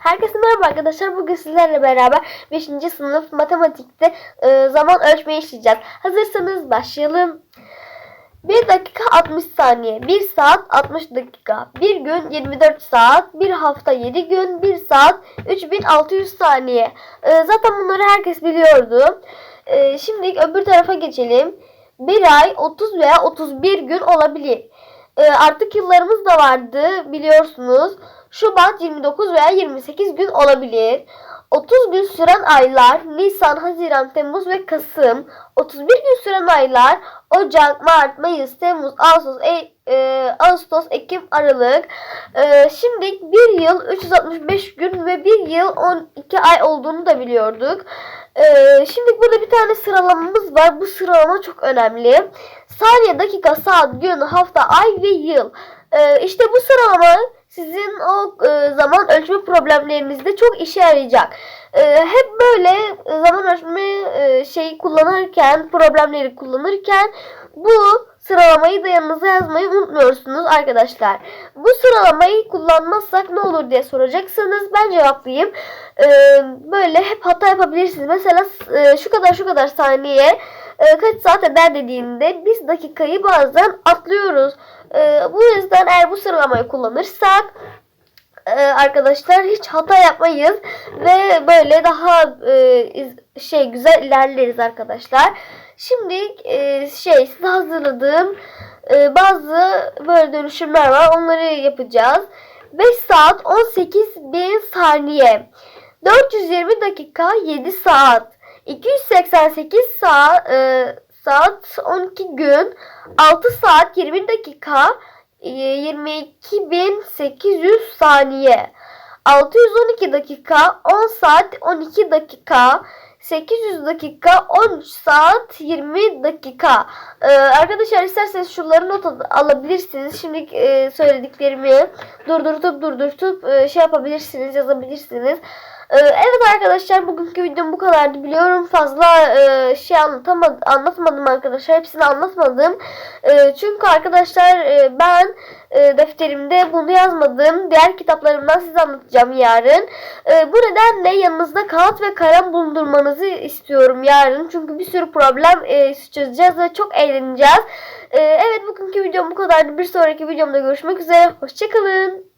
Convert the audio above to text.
Herkese merhaba arkadaşlar. Bugün sizlerle beraber 5. sınıf matematikte e, zaman ölçmeyi işleyeceğiz. Hazırsanız başlayalım. 1 dakika 60 saniye, 1 saat 60 dakika, 1 gün 24 saat, 1 hafta 7 gün, 1 saat 3600 saniye. E, zaten bunları herkes biliyordu. E, şimdi öbür tarafa geçelim. 1 ay 30 veya 31 gün olabilir. E, artık yıllarımız da vardı biliyorsunuz. Şubat 29 veya 28 gün olabilir. 30 gün süren aylar Nisan, Haziran, Temmuz ve Kasım. 31 gün süren aylar Ocak, Mart, Mayıs, Temmuz, Ağustos, e, e, Ağustos, Ekim, Aralık. E, şimdi bir yıl 365 gün ve bir yıl 12 ay olduğunu da biliyorduk. E, şimdi burada bir tane sıralamamız var. Bu sıralama çok önemli. Saniye, dakika, saat, gün, hafta, ay ve yıl. E, işte bu sıralama sizin o e, zaman ölçme problemlerinizde çok işe yarayacak. E, hep böyle zaman ölçme e, şeyi kullanırken, problemleri kullanırken bu sıralamayı da yanınıza yazmayı unutmuyorsunuz arkadaşlar. Bu sıralamayı kullanmazsak ne olur diye soracaksanız ben cevaplayayım. E, böyle hep hata yapabilirsiniz. Mesela e, şu kadar şu kadar saniye e, kaç saat eder dediğinde biz dakikayı bazen atlıyoruz. E, bu yüzden eğer bu sıralamayı kullanırsak e, arkadaşlar hiç hata yapmayız ve böyle daha e, iz- şey güzel ilerleriz arkadaşlar. Şimdi e, şey size hazırladığım e, bazı böyle dönüşümler var. Onları yapacağız. 5 saat 18 bin saniye. 420 dakika 7 saat. 288 saat e, saat 12 gün 6 saat 20 dakika e, 22.800 saniye. 612 dakika 10 saat 12 dakika 800 dakika 13 saat 20 dakika. Ee, arkadaşlar isterseniz şunları not al- alabilirsiniz. Şimdi e, söylediklerimi durdurtup durdurtup e, şey yapabilirsiniz yazabilirsiniz ee, Evet arkadaşlar bugünkü videom bu kadardı. Biliyorum fazla e, şey anlatamadım, anlatmadım arkadaşlar. Hepsini anlatmadım. E, çünkü arkadaşlar e, ben defterimde bunu yazmadım. Diğer kitaplarımdan size anlatacağım yarın. Bu nedenle yanınızda kağıt ve kalem bulundurmanızı istiyorum yarın. Çünkü bir sürü problem çözeceğiz ve çok eğleneceğiz. Evet bugünkü videom bu kadardı. Bir sonraki videomda görüşmek üzere. Hoşçakalın.